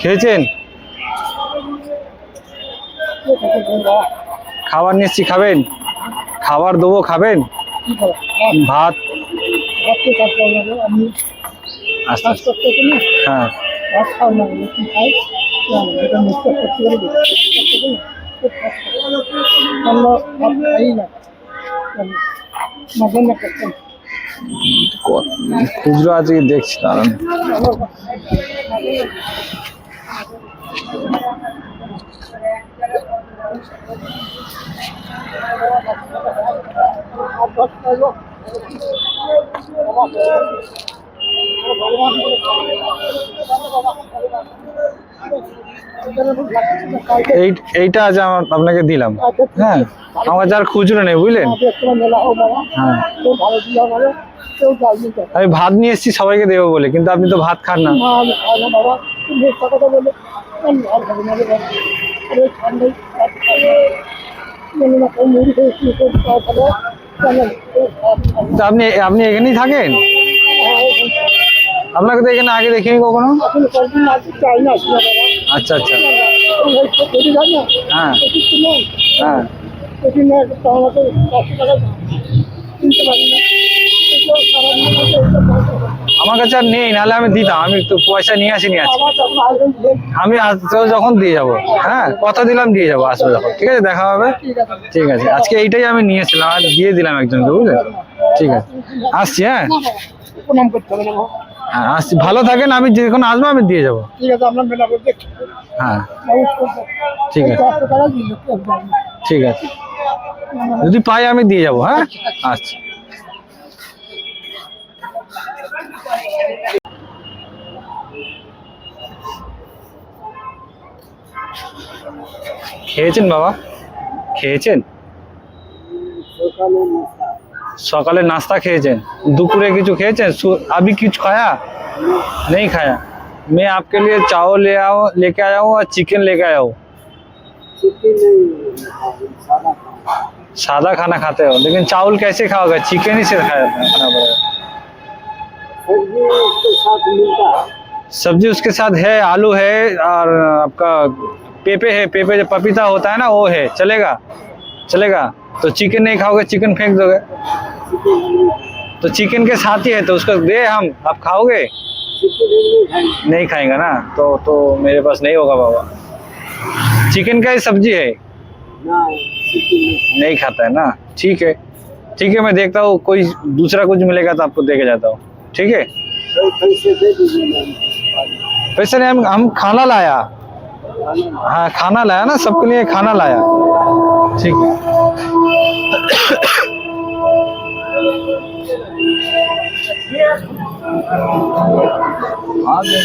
খেয়েছেন? খাবার নিচ্ছি খাবেন? খাবার দেবো, খাবেন? ভাত? তো না হ্যাঁ। খুচরো আজকে দেখছি, দাঁড়ান। এইটা আজ আমার আপনাকে দিলাম। হ্যাঁ আমার যার খুচরো নেই বুঝলেন? বাবা হ্যাঁ। আমি ভাত নিয়ে এসেছি সবাইকে দেবো বলে কিন্তু আপনি তো ভাত খান না। আপনি আপনি এখানেই থাকেন? আপনাকে তো এখানে আগে দেখিনি কখনো? আচ্ছা আচ্ছা। হ্যাঁ হ্যাঁ। আমার কাছে আর নেই নাহলে আমি দিতাম। আমি তো পয়সা নিয়ে আসিনি আজকে। আমি যখন দিয়ে যাব হ্যাঁ কথা দিলাম দিয়ে যাব আসব যখন। ঠিক আছে দেখা হবে? ঠিক আছে। আজকে এইটাই আমি নিয়েছিলাম আর দিয়ে দিলাম একজনকে বুঝলেন ঠিক আছে। আসছি হ্যাঁ। হ্যাঁ আসছি। ভালো থাকেন আমি যখন আসব আমি দিয়ে যাব। হ্যাঁ। ঠিক আছে। না। ঠিক আছে। যদি পাই আমি দিয়ে যাব হ্যাঁ? আচ্ছা খেয়েছেন বাবা খেয়েছেন সকালে নাস্তা সকালে नाश्ता খেয়েছেন দুপুরে কিছু খেয়েছেন सु- अभी कुछ खाया नहीं खाया मैं आपके लिए चावल ले आओ लेके आया हूँ और चिकन लेके आया हूँ छुट्टी नहीं सादा सादा खाना खाते हो लेकिन चावल कैसे खाओगे चिकन ही से खाया खाना पड़ेगा सब्जी उसके साथ मिलता है सब्जी उसके साथ है आलू है और आपका पेपे है पेपे जो पपीता होता है ना वो है चलेगा चलेगा। तो चिकन नहीं खाओगे चिकन फेंक दोगे। तो चिकन के साथ ही है तो उसको दे हम आप खाओगे? नहीं खाएँगे ना तो तो मेरे पास नहीं होगा बाबा। चिकन का ही सब्ज़ी है। नहीं नहीं खाता है ना। ठीक है ठीक है मैं देखता हूँ कोई दूसरा कुछ मिलेगा तो आपको दे के जाता हूँ। ठीक है? पैसे नहीं हम हम खाना लाया। हाँ खाना लाया ना सबके लिए खाना लाया। ठीक। है आगे